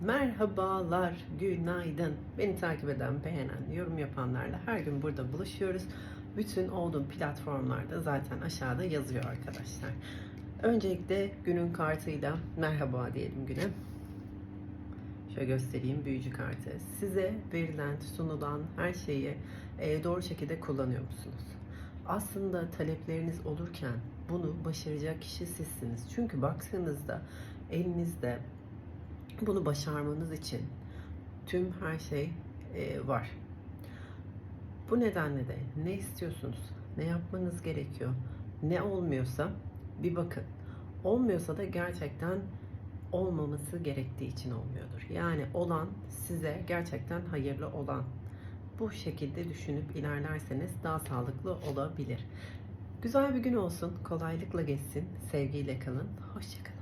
Merhabalar, günaydın. Beni takip eden, beğenen, yorum yapanlarla her gün burada buluşuyoruz. Bütün olduğum platformlarda zaten aşağıda yazıyor arkadaşlar. Öncelikle günün kartıyla merhaba diyelim güne. Şöyle göstereyim büyücü kartı. Size verilen, sunulan her şeyi e, doğru şekilde kullanıyor musunuz? Aslında talepleriniz olurken bunu başaracak kişi sizsiniz. Çünkü baktığınızda elinizde bunu başarmanız için tüm her şey e, var. Bu nedenle de ne istiyorsunuz, ne yapmanız gerekiyor, ne olmuyorsa bir bakın. Olmuyorsa da gerçekten olmaması gerektiği için olmuyordur. Yani olan size gerçekten hayırlı olan. Bu şekilde düşünüp ilerlerseniz daha sağlıklı olabilir. Güzel bir gün olsun, kolaylıkla geçsin, sevgiyle kalın, hoşçakalın.